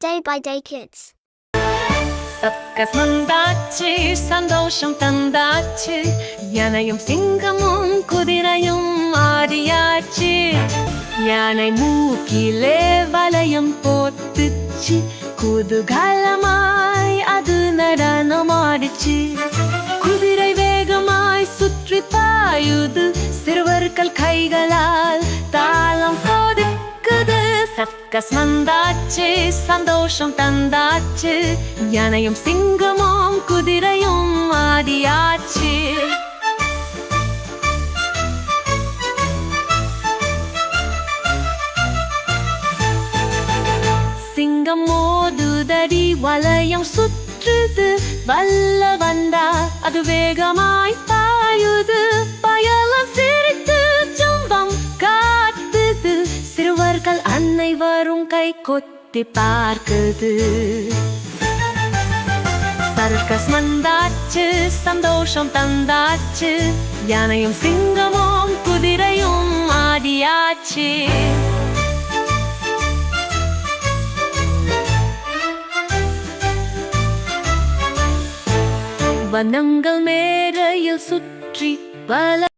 Day by Day Kids. Circus வந்தாச்சு சந்தோஷம் தந்தாச்சு யானையும் சிங்கமும் குதிரையும் ஆடியாச்சு யானை மூக்கிலே வளையம் போட்டுச்சு குதூகலமாய் அது நடனமாடிச்சு குதிரை வேகமாய் சுற்றி பாயுது சிறுவர்கள் கைகளால் தாளம் போதுக்குது சர்க்கஸ் வந்தாச்சு சந்தோஷம் தந்தாச்சு யானையும் சிங்கமும் குதிரையும் ஆடியாச்சு. சிங்கம் மோதுதடி வலயம் சுற்றுது வல்ல வந்தா அது வேகமாய் சிறுவர்கள் அனைவரும் கை கொத்தி பார்க்குது. சர்க்கஸ் வந்தாச்சு சந்தோஷம் தந்தாச்சு யானையும் சிங்கமும் குதிரையும் ஆடியாச்சு. வனங்கள் மேடையில் சுற்றி பல